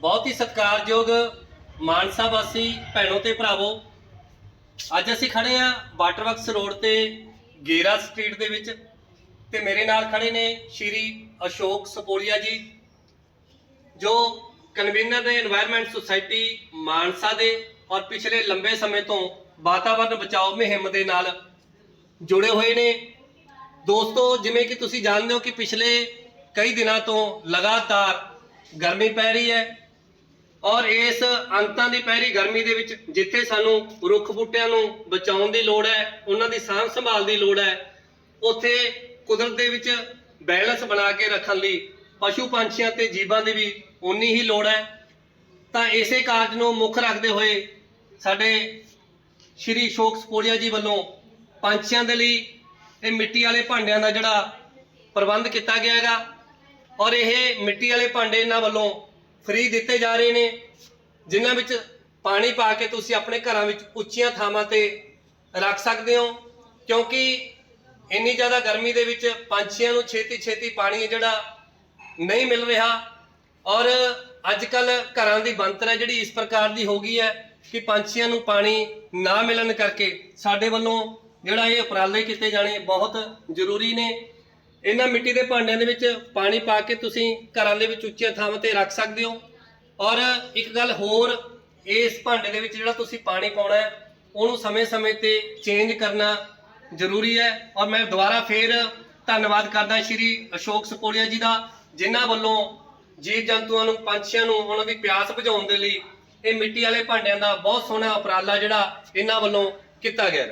ਬਹੁਤ ਹੀ ਸਤਿਕਾਰਯੋਗ ਮਾਨਸਾ ਵਾਸੀ ਭੈਣੋ ਤੇ ਭਰਾਵੋ, ਅੱਜ ਅਸੀਂ ਖੜੇ ਆ ਵਾਟਰਵਕਸ ਰੋਡ ਤੇ ਗੇਰਾ ਸਟਰੀਟ ਦੇ ਵਿੱਚ ਤੇ ਮੇਰੇ ਨਾਲ ਖੜੇ ਨੇ ਸ਼੍ਰੀ ਅਸ਼ੋਕ ਸਪੋਲੀਆ ਜੀ, ਜੋ ਕਨਵੀਨਰ ਨੇ এনवायरमेंट ਸੁਸਾਇਟੀ ਮਾਨਸਾ ਦੇ ਔਰ ਪਿਛਲੇ ਲੰਬੇ ਸਮੇਂ ਤੋਂ ਵਾਤਾਵਰਨ ਬਚਾਓ ਮੁਹਿੰਮ ਦੇ ਨਾਲ ਜੁੜੇ ਹੋਏ ਨੇ। ਦੋਸਤੋ, ਜਿਵੇਂ ਕਿ ਤੁਸੀਂ ਜਾਣਦੇ ਹੋ ਕਿ ਪਿਛਲੇ ਕਈ ਦਿਨਾਂ ਤੋਂ ਲਗਾਤਾਰ ਗਰਮੀ ਪੈ ਰਹੀ ਹੈ ਔਰ ਇਸ ਅੰਤਾਂ ਦੀ ਪਹਿਰੀ ਗਰਮੀ ਦੇ ਵਿੱਚ ਜਿੱਥੇ ਸਾਨੂੰ ਰੁੱਖ ਬੂਟਿਆਂ ਨੂੰ ਬਚਾਉਣ ਦੀ ਲੋੜ ਹੈ, ਉਹਨਾਂ ਦੀ ਸਾਂਭ ਸੰਭਾਲ ਦੀ ਲੋੜ ਹੈ, ਉੱਥੇ ਕੁਦਰਤ ਦੇ ਵਿੱਚ ਬੈਲੈਂਸ ਬਣਾ ਕੇ ਰੱਖਣ ਲਈ ਪਸ਼ੂ ਪੰਛੀਆਂ ਤੇ ਜੀਵਾਂ ਦੀ ਵੀ ਉਨੀ ਹੀ ਲੋੜ ਹੈ। ਤਾਂ ਇਸੇ ਕਾਰਜ ਨੂੰ ਮੁੱਖ ਰੱਖਦੇ ਹੋਏ ਸਾਡੇ ਸ਼੍ਰੀ ਸ਼ੋਕ ਸਪੋਰੀਆ ਜੀ ਵੱਲੋਂ ਪੰਛੀਆਂ ਦੇ ਲਈ ਇਹ ਮਿੱਟੀ ਵਾਲੇ ਭਾਂਡਿਆਂ ਦਾ ਜਿਹੜਾ ਪ੍ਰਬੰਧ ਕੀਤਾ ਗਿਆ ਹੈਗਾ ਔਰ ਇਹ ਮਿੱਟੀ ਵਾਲੇ ਭਾਂਡੇ ਇਹਨਾਂ ਵੱਲੋਂ ਫ੍ਰੀ ਦਿੱਤੇ ਜਾ ਰਹੇ ਨੇ, ਜਿਨ੍ਹਾਂ ਵਿੱਚ ਪਾਣੀ ਪਾ ਕੇ ਤੁਸੀਂ ਆਪਣੇ ਘਰਾਂ ਵਿੱਚ ਉੱਚੀਆਂ ਥਾਵਾਂ ਤੇ ਰੱਖ ਸਕਦੇ ਹੋ, ਕਿਉਂਕਿ ਇੰਨੀ ਜ਼ਿਆਦਾ ਗਰਮੀ ਦੇ ਵਿੱਚ ਪੰਛੀਆਂ ਨੂੰ ਛੇਤੀ ਛੇਤੀ ਪਾਣੀ ਜਿਹੜਾ ਨਹੀਂ ਮਿਲ ਰਿਹਾ ਔਰ ਅੱਜ ਕੱਲ ਘਰਾਂ ਦੀ ਬਣਤਰ ਹੈ ਜਿਹੜੀ ਇਸ ਪ੍ਰਕਾਰ ਦੀ ਹੋ ਗਈ ਹੈ ਕਿ ਪੰਛੀਆਂ ਨੂੰ ਪਾਣੀ ਨਾ ਮਿਲਣ ਕਰਕੇ ਸਾਡੇ ਵੱਲੋਂ ਜਿਹੜਾ ਇਹ ਉਪਰਾਲੇ ਕੀਤੇ ਜਾਣੇ ਬਹੁਤ ਜ਼ਰੂਰੀ ਨੇ। ਇਹਨਾਂ ਮਿੱਟੀ ਦੇ ਭਾਂਡਿਆਂ ਦੇ ਵਿੱਚ ਪਾਣੀ ਪਾ ਕੇ ਤੁਸੀਂ ਘਰਾਂ ਦੇ ਵਿੱਚ ਉੱਚੀਆਂ ਥਾਵਾਂ ਤੇ ਰੱਖ ਸਕਦੇ ਹੋ। ਔਰ ਇੱਕ ਗੱਲ ਹੋਰ, ਇਸ ਭਾਂਡੇ ਦੇ ਵਿੱਚ ਜਿਹੜਾ ਤੁਸੀਂ ਪਾਣੀ ਪਾਉਣਾ ਹੈ, ਉਹਨੂੰ ਸਮੇਂ-ਸਮੇਂ ਤੇ ਚੇਂਜ ਕਰਨਾ ਜ਼ਰੂਰੀ ਹੈ। ਔਰ ਮੈਂ ਦੁਬਾਰਾ ਫੇਰ ਧੰਨਵਾਦ ਕਰਦਾ ਸ਼੍ਰੀ ਅਸ਼ੋਕ ਸਪੋਲੀਆ ਜੀ ਦਾ, ਜਿਨ੍ਹਾਂ ਵੱਲੋਂ ਜੀਵ ਜੰਤੂਆਂ ਨੂੰ, ਪੰਛੀਆਂ ਨੂੰ, ਉਹਨਾਂ ਦੀ ਪਿਆਸ ਬੁਝਾਉਣ ਦੇ ਲਈ ਇਹ ਮਿੱਟੀ ਵਾਲੇ ਭਾਂਡਿਆਂ ਦਾ ਬਹੁਤ ਸੋਹਣਾ ਉਪਰਾਲਾ ਜਿਹੜਾ ਇਹਨਾਂ ਵੱਲੋਂ ਕੀਤਾ ਗਿਆ ਹੈ